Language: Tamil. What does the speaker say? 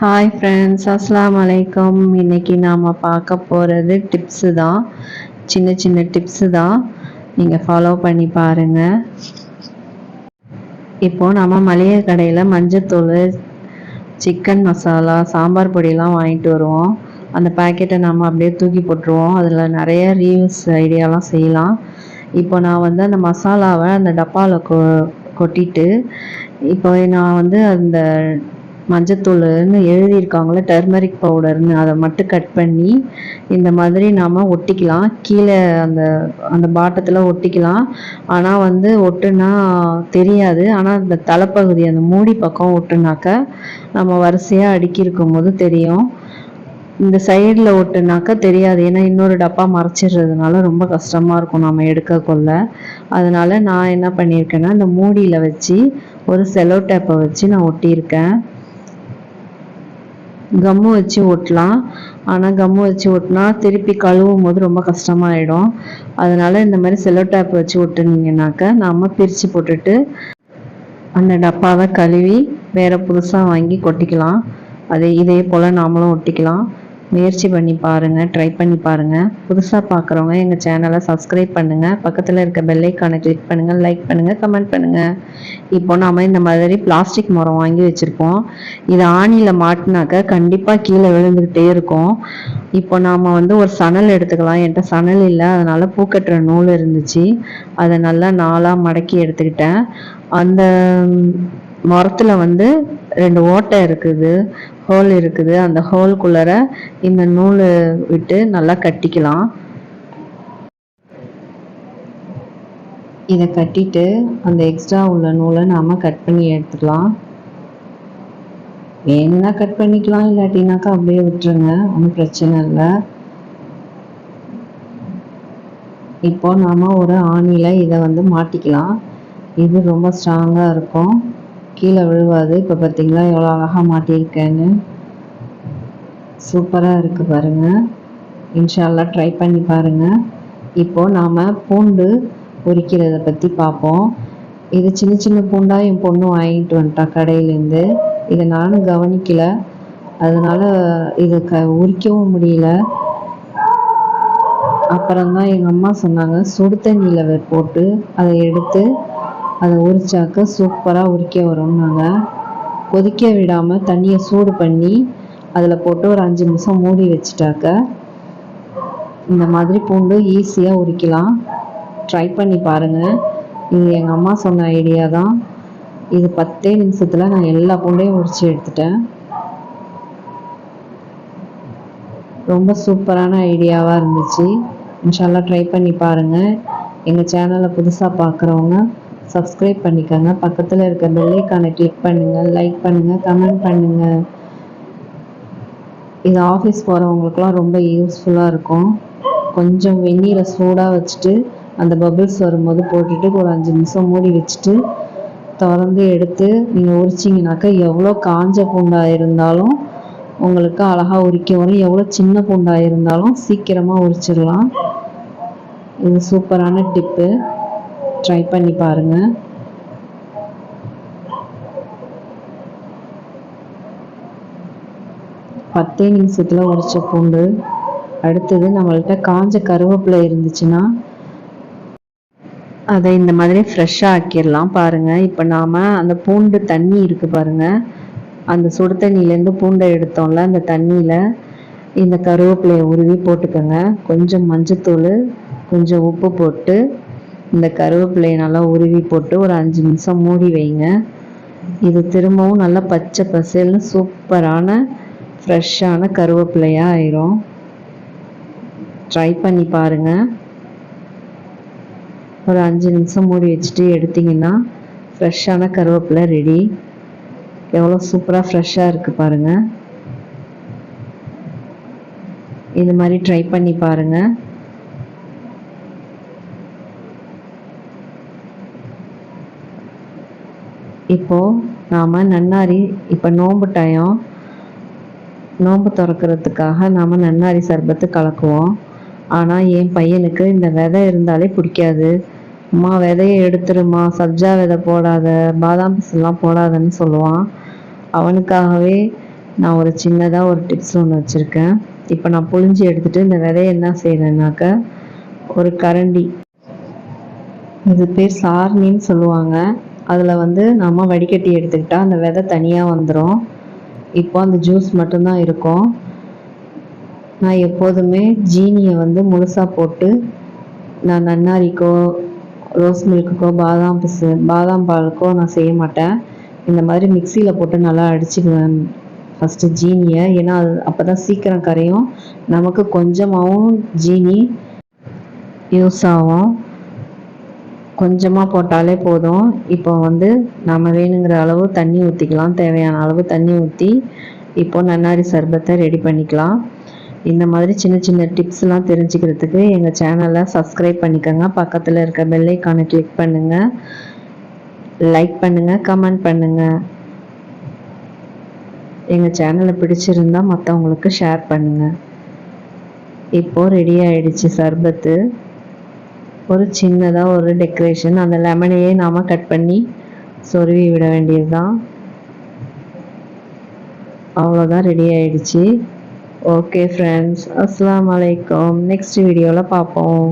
ஹாய் ஃப்ரெண்ட்ஸ் அஸ்லாம் வலைக்கம் இன்னைக்கு நாம் பார்க்க போகிறது டிப்ஸு தான் சின்ன சின்ன டிப்ஸு தான் நீங்கள் ஃபாலோ பண்ணி பாருங்கள் இப்போது நம்ம மளிகை கடையில் மஞ்சத்தூள் சிக்கன் மசாலா சாம்பார் பொடியெலாம் வாங்கிட்டு வருவோம். அந்த பேக்கெட்டை நம்ம அப்படியே தூக்கி போட்டுருவோம். அதில் நிறைய ரீயூஸ் ஐடியாலாம் செய்யலாம். இப்போ நான் வந்து அந்த மசாலாவை அந்த டப்பாவில் கொ கொட்டிட்டு இப்போ நான் வந்து அந்த மஞ்சத்தூள்னு எழுதியிருக்காங்களே டர்மரிக் பவுடர்னு அதை மட்டும் கட் பண்ணி இந்த மாதிரி நாம் ஒட்டிக்கலாம். கீழே அந்த அந்த பாட்டத்தில் ஒட்டிக்கலாம். ஆனால் வந்து ஒட்டுனா தெரியாது. ஆனால் அந்த தலைப்பகுதி அந்த மூடி பக்கம் ஒட்டுனாக்க நம்ம வரிசையாக அடுக்கி இருக்கும் போது தெரியும். இந்த சைடில் ஒட்டுனாக்கா தெரியாது. ஏன்னா இன்னொரு டப்பா மறைச்சிடுறதுனால ரொம்ப கஷ்டமாக இருக்கும் நம்ம எடுக்க கொள்ள நான் என்ன பண்ணியிருக்கேன்னா இந்த மூடியில் வச்சு ஒரு செலோ டேப்பை வச்சு நான் ஒட்டியிருக்கேன். கம்மு வச்சு ஒட்டலாம் ஆனால் கம்மு வச்சு ஒட்டினா திருப்பி கழுவும் போது ரொம்ப கஷ்டமாயிடும். அதனால் இந்த மாதிரி செலோ டேப் வச்சு ஒட்டுனீங்கனாக்கா நாம் பிரித்து போட்டுட்டு அந்த டப்பாவை கழுவி வேறு புதுசாக வாங்கி கொட்டிக்கலாம். அதே இதே போல் நாமளும் ஒட்டிக்கலாம். முயற்சி பண்ணி பாருங்கள் ட்ரை பண்ணி பாருங்கள் புதுசாக பார்க்குறவங்க எங்கள் சேனலை சப்ஸ்கிரைப் பண்ணுங்கள் பக்கத்தில் இருக்க பெல்லைக்கானை கிளிக் பண்ணுங்கள் லைக் பண்ணுங்கள் கமெண்ட் பண்ணுங்கள் இப்போ நாம் இந்த மாதிரி பிளாஸ்டிக் மரம் வாங்கி வச்சுருப்போம். இதை ஆணியில் மாட்டினாக்க கண்டிப்பாக கீழே விழுந்துக்கிட்டே இருக்கும். இப்போ நாம் வந்து ஒரு சணல் எடுத்துக்கலாம். என்கிட்ட சணல் இல்லை. அதனால் பூக்கட்டுற நூல் இருந்துச்சு. அதை நல்லா நாளாக மடக்கி எடுத்துக்கிட்டேன். அந்த மரத்தில் வந்து ரெண்டு ஓட்டை இருக்குது ஹோல் இருக்குது. அந்த ஹோல்குள்ளார இந்த நூல் விட்டு நல்லா கட்டிக்கலாம். இதை கட்டிட்டு அந்த எக்ஸ்ட்ரா உள்ள நூலை நாம் கட் பண்ணி எடுத்துக்கலாம். வேணும்னா கட் பண்ணிக்கலாம் இல்லாட்டினாக்கா அப்படியே விட்டுருங்க. ஒன்றும் பிரச்சனை இல்லை. இப்போ நாம் ஒரு ஆணியில் இதை வந்து மாட்டிக்கலாம். இது ரொம்ப ஸ்ட்ராங்காக இருக்கும். கீழே விழுவாது. இப்போ பார்த்தீங்களா எவ்வளோ அழகாக மாட்டியிருக்கேன்னு. சூப்பராக இருக்குது பாருங்கள் இன்ஷால்லா ட்ரை பண்ணி பாருங்கள் இப்போது நாம் பூண்டு உரிக்கிறத பற்றி பார்ப்போம். இது சின்ன சின்ன பூண்டாக என் பொண்ணு வாங்கிட்டு வந்துட்டா கடையிலேருந்து. இதை நானும் கவனிக்கல. அதனால் இதை க உரிக்கவும் முடியல. அப்புறம்தான் எங்கள் அம்மா சொன்னாங்க சுடு தண்ணியில் போட்டு அதை எடுத்து அதை உரிச்சாக்க சூப்பராக உரிக்க வரும்னாங்க. கொதிக்க விடாமல் தண்ணியை சூடு பண்ணி அதில் போட்டு ஒரு அஞ்சு நிமிஷம் மூடி வச்சுட்டாக்க இந்த மாதிரி பூண்டு ஈஸியாக உரிக்கலாம். ட்ரை பண்ணி பாருங்கள் இது எங்கள் அம்மா சொன்ன ஐடியா தான். இது பத்தே நிமிஷத்தில் நான் எல்லா பூண்டையும் உரித்து எடுத்துட்டேன். ரொம்ப சூப்பரான ஐடியாவாக இருந்துச்சு. இன்ஷால்லாம் ட்ரை பண்ணி பாருங்கள் எங்கள் சேனலை புதுசாக பார்க்குறவங்க சப்ஸ்கிரைப் பண்ணிக்கோங்க. பக்கத்தில் இருக்க பெல்லைக்கானை கிளிக் பண்ணுங்கள் லைக் பண்ணுங்கள் கமெண்ட் பண்ணுங்கள் இது ஆஃபீஸ் போகிறவங்களுக்குலாம் ரொம்ப யூஸ்ஃபுல்லாக இருக்கும். கொஞ்சம் வெந்நீரை சூடாக வச்சுட்டு அந்த பபிள்ஸ் வரும்போது போட்டுட்டு ஒரு அஞ்சு நிமிஷம் மூடி வச்சுட்டு திறந்து எடுத்து நீங்கள் உரிச்சிங்கனாக்கா எவ்வளோ காஞ்ச பூண்டாக இருந்தாலும் உங்களுக்கு அழகாக உரிக்க வரும். எவ்வளோ சின்ன பூண்டாக இருந்தாலும் சீக்கிரமாக உரிச்சிடலாம். இது சூப்பரான டிப்பு. ட்ரை பண்ணி பாருங்கள் பத்தே நிமிஷத்தில் உரிச்ச பூண்டு அடுத்தது நம்மள்கிட்ட காஞ்ச கருவேப்பிலை இருந்துச்சுன்னா அதை இந்த மாதிரி ஃப்ரெஷ்ஷாக ஆக்கிடலாம் பாருங்கள் இப்போ நாம் அந்த பூண்டு தண்ணி இருக்குது பாருங்கள் அந்த சுடு தண்ணியிலேருந்து பூண்டை எடுத்தோம்ல அந்த தண்ணியில் இந்த கருவேப்பிலையை உருவி போட்டுக்கோங்க. கொஞ்சம் மஞ்சத்தூள் கொஞ்சம் உப்பு போட்டு இந்த கருவேப்பிலையை நல்லா உருவி போட்டு ஒரு அஞ்சு நிமிஷம் மூடி வைங்க. இது திரும்பவும் நல்லா பச்சை பசேல்னு சூப்பரான ஃப்ரெஷ்ஷான கருவேப்பிலையாக ஆயிரும். ட்ரை பண்ணி பாருங்கள் ஒரு அஞ்சு நிமிஷம் மூடி வச்சுட்டு எடுத்திங்கன்னா ஃப்ரெஷ்ஷான கருவேப்பிலை ரெடி எவ்வளோ சூப்பராக ஃப்ரெஷ்ஷாக இருக்குது பாருங்கள் இது மாதிரி ட்ரை பண்ணி பாருங்கள் இப்போது நாம் நன்னாரி இப்போ நோம்பு டயம் நோம்பு திறக்கிறதுக்காக நாம் நன்னாரி சர்பத்து கலக்குவோம். ஆனால் என் பையனுக்கு இந்த விதை இருந்தாலே பிடிக்காது. அம்மா விதையை எடுத்துருமா சப்ஜா விதை போடாத பாதாம் பிசெல்லாம் போடாதன்னு சொல்லுவான். அவனுக்காகவே நான் ஒரு சின்னதாக ஒரு டிப்ஸ் ஒன்று வச்சுருக்கேன். இப்போ நான் புழிஞ்சு எடுத்துட்டு இந்த விதையை என்ன செய்கிறேன்னாக்க ஒரு கரண்டி. இது பேர் சாரணின்னு சொல்லுவாங்க. அதில் வந்து நம்ம வடிகட்டி எடுத்துக்கிட்டால் அந்த விதை தனியாக வந்துடும் இப்போ அந்த ஜூஸ் மட்டும்தான் இருக்கும். நான் எப்போதுமே ஜீனியை வந்து முழுசாக போட்டு நான் நன்னாரிக்கோ ரோஸ் மில்க்குக்கோ பாதாம் பிசு பாதாம் பாலுக்கோ நான் செய்ய மாட்டேன். இந்த மாதிரி மிக்சியில் போட்டு நல்லா அடிச்சுக்குவேன் ஃபஸ்ட்டு ஜீனியை. ஏன்னா அது அப்போ தான் சீக்கிரம் கரையும். நமக்கு கொஞ்சமாகவும் ஜீனி யூஸ் ஆகும். கொஞ்சமாக போட்டாலே போதும். இப்போ வந்து நம்ம வேணுங்கிற அளவு தண்ணி ஊற்றிக்கலாம் தேவையான அளவு தண்ணி ஊற்றி இப்போ நன்னாரி சர்பத்தை ரெடி பண்ணிக்கலாம். இந்த மாதிரி சின்ன சின்ன டிப்ஸ்லாம் தெரிஞ்சுக்கிறதுக்கு எங்கள் சேனலை சப்ஸ்கிரைப் பண்ணிக்கோங்க. பக்கத்தில் இருக்க பெல் கிளிக் பண்ணுங்கள் லைக் பண்ணுங்கள் கமெண்ட் பண்ணுங்கள் எங்கள் சேனலை பிடிச்சிருந்தா மற்றவங்களுக்கு ஷேர் பண்ணுங்கள் இப்போது ரெடி ஆயிடுச்சு சர்பத்து. ஒரு சின்னதாக ஒரு டெக்கரேஷன் அந்த லெமனையே நாம் கட் பண்ணி சொருவி விட வேண்டியது தான் அவ்வளோதான் ரெடி ஆயிடுச்சு ஓகே ஃப்ரெண்ட்ஸ் அஸ்லாம் வலைக்கம் நெக்ஸ்ட் வீடியோவில் பார்ப்போம்.